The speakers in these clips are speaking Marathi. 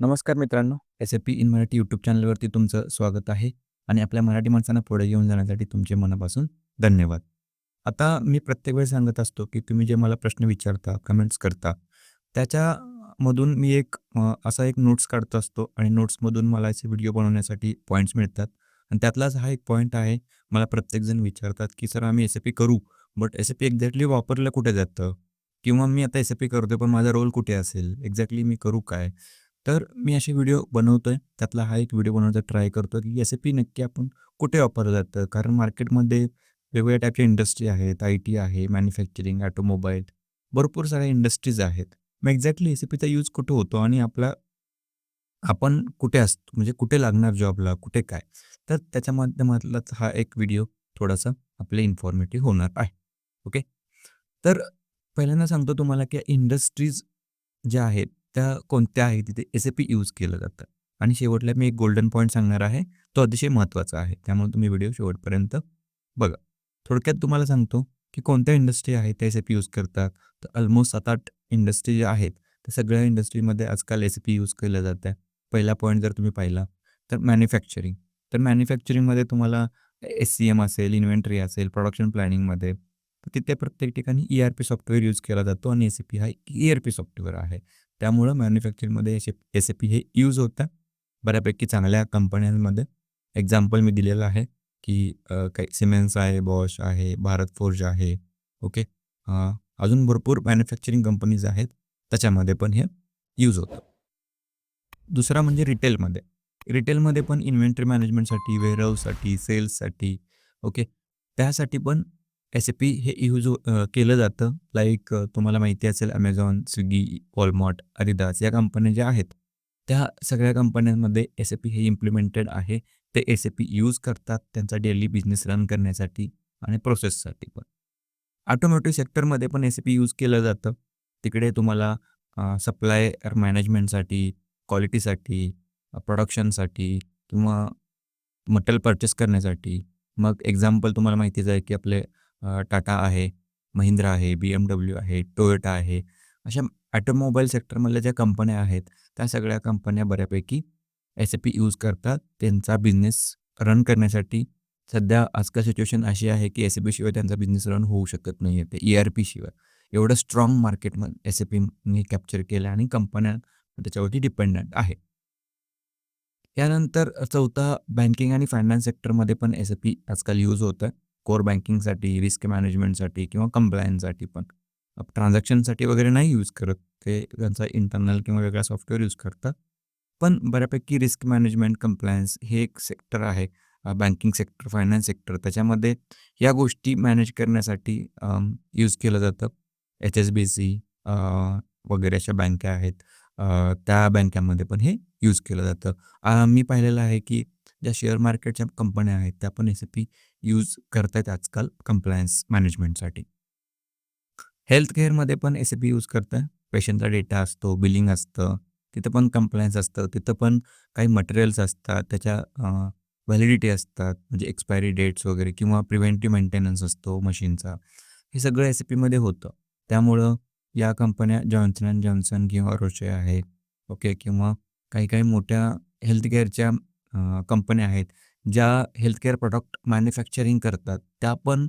नमस्कार मित्रांनो, एस-ए-पी इन मराठी यूट्यूब चॅनलवरती तुमचं स्वागत आहे आणि आपल्या मराठी माणसांना पुढे घेऊन जाण्यासाठी तुमचे मनापासून धन्यवाद. आता मी प्रत्येक वेळेस सांगत असतो, की तुम्ही जे मला प्रश्न विचारता, कमेंट्स करता, त्याच्यामधून मी एक असा एक नोट्स काढत असतो आणि नोट्समधून मला असे व्हिडिओ बनवण्यासाठी पॉईंट्स मिळतात आणि त्यातलाच हा एक पॉईंट आहे. मला प्रत्येकजण विचारतात, की "सर आम्ही एस-ए-पी करू, बट एस-ए-पी एक्झॅक्टली वापरलं कुठे जातं? किंवा मी आता एस-ए-पी करतो पण माझा रोल कुठे असेल? एक्झॅक्टली मी करू काय?" तर मी असे व्हिडिओ बनवतोय. त्यातला हा एक व्हिडिओ बनवण्याचा ट्राय करतो, की एस-ए-पी नक्की आपण कुठे वापरलं जातं? कारण मार्केटमध्ये वेगवेगळ्या टाईपच्या इंडस्ट्री आहेत. आय-टी आहे, मॅन्युफॅक्चरिंग, ऑटोमोबाईल भरपूर साऱ्या इंडस्ट्रीज आहेत. मग एक्झॅक्टली एस-ए-पीचा यूज कुठे होतो आणि आपला आपण कुठे असतो? म्हणजे कुठे लागणार जॉबला? कुठे काय? तर त्याच्या माध्यमातलाच हा एक व्हिडिओ थोडासा आपले इन्फॉर्मेटिव्ह होणार आहे. ओके. तर पहिल्यांदा सांगतो तुम्हाला, की इंडस्ट्रीज ज्या आहेत, त्या कोणत्या आहेत तिथे एस-ए-पी यूज केलं जातं आणि शेवटला मी एक गोल्डन पॉईंट सांगणार आहे. तो अतिशय महत्त्वाचा आहे. त्यामुळे तुम्ही व्हिडिओ शेवटपर्यंत बघा. थोडक्यात तुम्हाला सांगतो, की कोणत्या इंडस्ट्री आहेत त्या एस-ए-पी यूज करतात. तर ऑलमोस्ट सात आठ इंडस्ट्री ज्या आहेत, त्या सगळ्या इंडस्ट्रीमध्ये आजकाल एस-ए-पी यूज केलं जातं. पहिला पॉईंट जर तुम्ही पाहिला, तर मॅन्युफॅक्चरिंग. तर मॅन्युफॅक्चरिंगमध्ये तुम्हाला एस-सी-एम असेल, इन्व्हेंटरी असेल, प्रोडक्शन प्लॅनिंगमध्ये तर तिथे प्रत्येक ठिकाणी ई-आर-पी सॉफ्टवेअर यूज केला जातो आणि एस-ए-पी हा ई-आर-पी सॉफ्टवेअर आहे. त्यामुळं मॅन्युफॅक्चरिंगमध्ये एस एस-ए-पी हे यूज होतं बऱ्यापैकी चांगल्या कंपन्यांमध्ये. एक्झाम्पल मी दिलेलं आहे, की काही सिमेन्स आहे, बॉश आहे, भारत फोर्ज आहे. ओके. अजून भरपूर मॅन्युफॅक्चरिंग कंपनीज आहेत. त्याच्यामध्ये पण हे यूज होतं. दुसरा म्हणजे रिटेलमध्ये. रिटेलमध्ये पण इन्व्हेंटरी मॅनेजमेंटसाठी, वेअरहाऊससाठी, सेल्ससाठी ओके. त्यासाठी पण एस-ए-पी हे यूज केलं जातं. लाईक तुम्हाला माहिती असेल ॲमेझॉन स्विगी वॉलमॉर्ट अरिदास या कंपन्या ज्या आहेत, त्या सगळ्या कंपन्यांमध्ये एस-ए-पी हे इम्प्लिमेंटेड आहे. ते एस-ए-पी यूज करतात त्यांचा डेली बिझनेस रन करण्यासाठी आणि प्रोसेससाठी पण. ऑटोमोटिव्ह सेक्टरमध्ये पण एस-ए-पी यूज केलं जातं. तिकडे तुम्हाला सप्लाय मॅनेजमेंटसाठी, क्वालिटीसाठी, प्रोडक्शनसाठी किंवा मटेरियल पर्चेस करण्यासाठी. मग एक्झाम्पल तुम्हाला माहितीच आहे, की आपले टाटा आहे, महिंद्रा आहे, बी-एम-डब्ल्यू आहे, टोयोटा आहे. अशा ऑटोमोबाईल सेक्टरमधल्या ज्या कंपन्या आहेत, त्या सगळ्या कंपन्या बऱ्यापैकी एस-ए-पी यूज करतात त्यांचा बिझनेस रन करण्यासाठी. सध्या आजकाल सिच्युएशन अशी आहे, की एस-ए-पी शिवाय त्यांचा बिझनेस रन होऊ शकत नाही आहे ते ई-आर-पी शिवाय. एवढं स्ट्राँग मार्केटमध्ये एस-ए-पीने कॅप्चर केलं आणि कंपन्या त्याच्यावरती डिपेंडंट आहे. त्यानंतर चौथा बँकिंग आणि फायनान्स सेक्टरमध्ये पण एस-ए-पी आजकाल यूज होतं. कोर बँकिंगसाठी, रिस्क मॅनेजमेंटसाठी किंवा कंप्लायन्ससाठी पण. ट्रान्झॅक्शनसाठी वगैरे नाही यूज करत. ते त्यांचा इंटरनल किंवा वेगळा सॉफ्टवेअर यूज करतात. पण बऱ्यापैकी रिस्क मॅनेजमेंट, कंप्लायन्स हे एक सेक्टर आहे. बँकिंग सेक्टर, फायनान्स सेक्टर त्याच्यामध्ये या गोष्टी मॅनेज करण्यासाठी यूज केलं जातं. एच-एस-बी-सी वगैरे अशा बँका आहेत. त्या बँकांमध्ये पण हे यूज केलं जातं. मी पाहिलेलं आहे, की ज्या शेअर मार्केटच्या कंपन्या आहेत, त्या पण एस पी यूज करतायत आजकाल कंप्लायन्स मॅनेजमेंटसाठी. हेल्थ केअरमध्ये पण एस पी यूज करतात. पेशंटचा डेटा असतो, बिलिंग असतं. तिथं पण कम्प्लायन्स असतं. तिथं पण काही मटेरियल्स असतात. त्याच्या व्हॅलिडिटी असतात. म्हणजे एक्सपायरी डेट्स वगैरे किंवा प्रिव्हेंटिव्ह मेंटेनन्स असतो मशीनचा. हे सगळं एस पीमध्ये होतं. त्यामुळं या कंपन्या जॉन्सन अँड जॉन्सन किंवा रोचे आहे. ओके. किंवा काही-काही मोठ्या हेल्थ केअरच्या कंपन्या आहेत, ज्या हेल्थकेअर प्रॉडक्ट मॅन्युफॅक्चरिंग करतात. त्या पण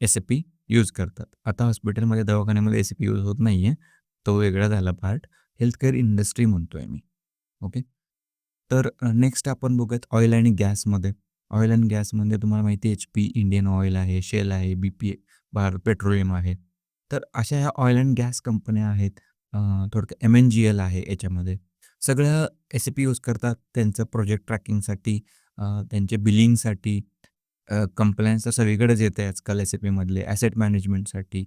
एस-ए-पी यूज करतात. आता हॉस्पिटलमध्ये, दवाखान्यामध्ये एस-ए-पी यूज होत नाही आहे तो वेगळा झाला पार्ट. हेल्थकेअर इंडस्ट्री म्हणतो आहे मी. ओके. तर नेक्स्ट आपण बघूयात ऑइल आणि गॅसमध्ये. ऑइल अँड गॅसमध्ये तुम्हाला माहिती आहे एच-पी, इंडियन ऑइल आहे, शेल आहे, बी-पी, भारत पेट्रोलियम आहे. तर अशा ह्या ऑइल अँड गॅस कंपन्या आहेत. थोडक्या थोडक्यात एम-एन-जी-एल आहे याच्यामध्ये. सगळ्या एस पी यूज करतात त्यांचं प्रोजेक्ट ट्रॅकिंगसाठी, त्यांचे बिलिंगसाठी, कंप्लायन्स तर सगळीकडेच येते आजकाल एस-ए-पीमधले ॲसेट मॅनेजमेंटसाठी.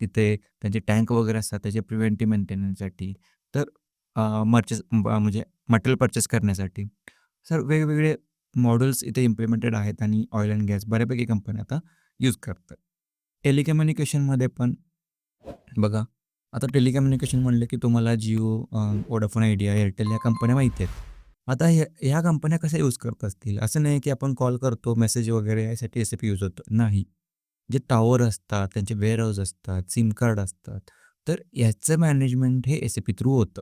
तिथे त्यांचे टँक वगैरे असतात त्याचे प्रिव्हेंटिव्ह मेंटेनन्ससाठी. तर मर्चेस म्हणजे मटेरियल पर्चेस करण्यासाठी. सर वेगवेगळे मॉडेल्स इथे इम्प्लिमेंटेड आहेत आणि ऑइल अँड गॅस बऱ्यापैकी कंपन्या आता यूज करतात. टेलिकम्युनिकेशनमध्ये पण बघा, आता टेलिकम्युनिकेशन म्हणलं, की तुम्हाला जिओ, ओडाफोन आयडिया, एअरटेल या कंपन्या माहिती आहेत. आता ह्या ह्या कंपन्या कशा यूज करत असतील? असं नाही, की आपण कॉल करतो, मेसेज वगैरे यासाठी एस पी यूज होतो. नाही. जे टॉवर असतात, त्यांचे वेअरहाऊस असतात, सिम कार्ड असतात. तर याचं मॅनेजमेंट हे एस-ए-पी थ्रू होतं.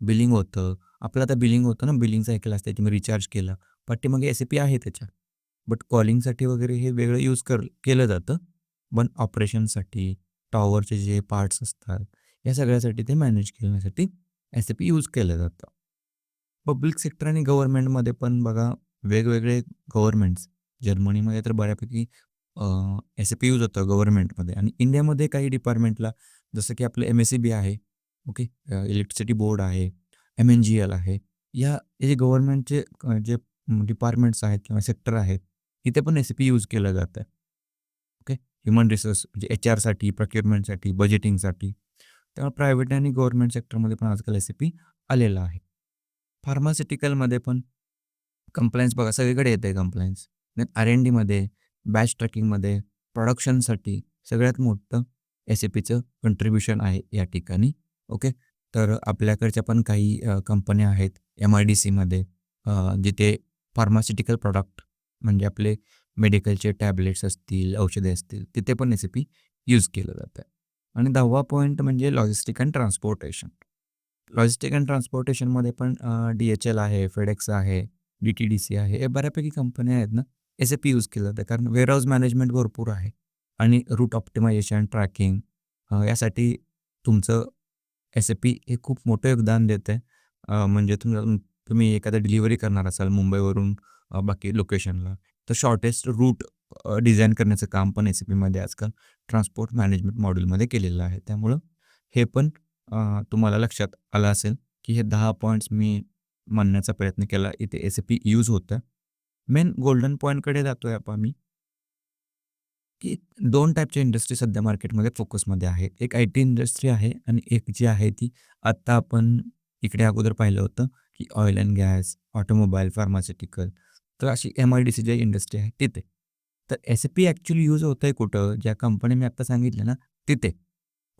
बिलिंग होतं आपलं आता बिलिंग होतं ना बिलिंग ऐकलं असतं तुम्ही रिचार्ज केला पाठीमागे एस ए पी आहे त्याच्या बट कॉलिंगसाठी वगैरे हे वेगळं यूज कर केलं जातं पण ऑपरेशनसाठी टॉवरचे जे पार्ट्स असतात या सगळ्यासाठी ते मॅनेज करण्यासाठी एस ए पी यूज केलं जातं. पब्लिक सेक्टर आणि गव्हर्नमेंटमध्ये पण बघा वेगवेगळे गव्हर्नमेंट्स जर्मनीमध्ये तर बऱ्यापैकी एस ए पी यूज होतं गव्हर्नमेंटमध्ये. आणि इंडियामध्ये काही डिपार्टमेंटला जसं की आपलं एम एस सी बी आहे ओके इलेक्ट्रिसिटी बोर्ड आहे एम एन जी एल आहे या हे जे गव्हर्नमेंटचे जे डिपार्टमेंट्स आहेत किंवा सेक्टर आहेत इथे पण एस पी यूज केलं जातं ह्युमन रिसोर्स म्हणजे एच आरसाठी प्रक्युरमेंटसाठी बजेटिंगसाठी त्यामुळे प्रायव्हेट आणि गव्हर्नमेंट सेक्टरमध्ये पण आजकाल एस पी आलेलं आहे. फार्मास्युटिकलमध्ये पण कंप्लायन्स बघा सगळीकडे येते कंप्लायन्स आर एन डीमध्ये बॅच ट्रॅकिंगमध्ये प्रोडक्शनसाठी सगळ्यात मोठं एस ए पीचं कंट्रीब्युशन आहे या ठिकाणी. ओके तर आपल्याकडच्या पण काही कंपन्या आहेत एम आय डी सीमध्ये जिथे फार्मास्युटिकल प्रॉडक्ट म्हणजे आपले मेडिकलचे टॅबलेट्स असतील औषधे असतील तिथे पण एस पी यूज केलं जातं आणि दहावा पॉईंट म्हणजे logistic and transportation. Logistic and ट्रान्सपोर्टेशनमध्ये पण डी एच एल आहे फेडेक्स आहे डी टी डी सी आहे हे बऱ्यापैकी कंपन्या आहेत ना एस ए पी यूज केलं जातं. कारण वेअरहाऊस मॅनेजमेंट भरपूर आहे आणि रूट ऑप्टिमायझेशन ट्रॅकिंग यासाठी तुमचं एस ए पी हे खूप मोठं योगदान देतं आहे म्हणजे तुम तुम्ही एखादा डिलिव्हरी करणार असाल मुंबईवरून बाकी लोकेशनला तर शॉर्टेस्ट रूट डिझाईन करण्याचं काम पण एसमध्ये पीमध्ये आजकाल ट्रान्सपोर्ट मॅनेजमेंट मॉड्यूलमध्ये केलेलं आहे. त्यामुळं हे पण तुम्हाला लक्षात आलं असेल की हे दहा पॉईंट्स मी म्हणण्याचा प्रयत्न केला. इथे एस ए पी यूज होतं मेन गोल्डन पॉईंटकडे जातोय आपण आम्ही. की दोन टाईपच्या इंडस्ट्री सध्या मार्केटमध्ये फोकसमध्ये आहे. एक आय टी इंडस्ट्री आहे आणि एक जी आहे ती. आत्ता आपण इकडे अगोदर पाहिलं होतं की oil and gas automobile pharmaceutical तर अशी M I D C G industry आहे तिथे. तर एस पी ॲक्च्युली यूज होतं आहे कुठं? ज्या कंपनी मी आत्ता सांगितलं ना तिथे.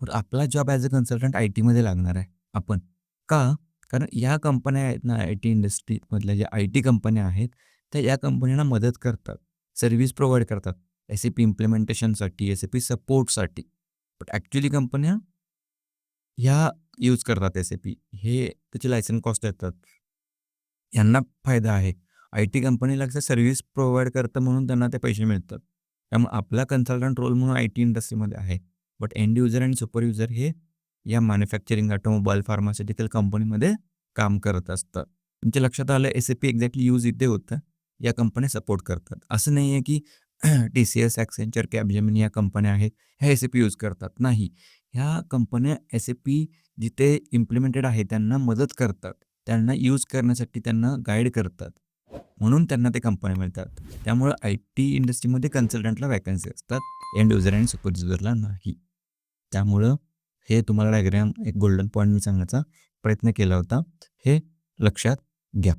पण आपला job as a consultant I टीमध्ये लागणार आहे आपण. का? कारण या कंपन्या आहेत ना आय टी इंडस्ट्रीमधल्या ज्या आय टी कंपन्या आहेत त्या या कंपन्यांना मदत करतात सर्व्हिस प्रोव्हाइड करतात एस ए पी इम्प्लिमेंटेशनसाठी एस ए पी सपोर्टसाठी बट ॲक्च्युली कंपन्या ह्या यूज करतात एस ए पी हे त्याचे लायसन कॉस्ट येतात यांना फायदा आहे. आय टी कंपनीला कसं सर्व्हिस प्रोव्हाइड करतं म्हणून त्यांना ते पैसे मिळतात. त्यामुळे आपला कन्सल्टंट रोल म्हणून आय टी इंडस्ट्रीमध्ये आहे. बट एंड युजर आणि सुपर युजर हे या मॅन्युफॅक्चरिंग ऑटोमोबाईल फार्मास्युटिकल कंपनीमध्ये काम करत असतात. तुमच्या लक्षात आलं S A P exactly use इथे होतं. या कंपन्या सपोर्ट करतात. असं नाही आहे की T C S Accenture Capgemini या कंपन्या आहेत. ह्या एस ए पी यूज करतात. नाही. ह्या कंपन्या एस ए पी जिथे इम्प्लिमेंटेड आहे त्यांना मदत करतात. त्यांना यूज करण्यासाठी त्यांना गाईड करतात. म्हणून त्यांना ते कंपन्या मिळतात. त्यामुळं आय टी इंडस्ट्रीमध्ये कन्सल्टंटला वॅकन्सी असतात. एंड युजर अँड सुपर युजरला नाही. त्यामुळं हे तुम्हाला डायग्राम एक गोल्डन पॉईंट मी सांगण्याचा प्रयत्न केला होता. हे लक्षात घ्या.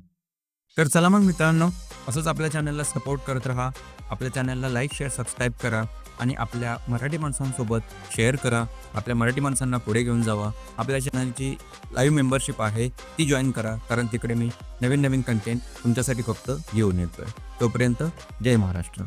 तर चला मग मित्रांनो असंच आपल्या चॅनलला सपोर्ट करत राहा. आपल्या चॅनलला लाईक शेअर सबस्क्राईब करा. आणि आपल्या मराठी माणसांसोबत शेअर करा. आपल्या मराठी माणसांना पुढे घेऊन जावा. आपल्या चॅनलची लाईव्ह मेंबरशिप आहे ती जॉईन करा. कारण तिकडे मी नवीन नवीन कंटेंट तुमच्यासाठी फक्त घेऊन येतो आहे तोपर्यंत जय महाराष्ट्र.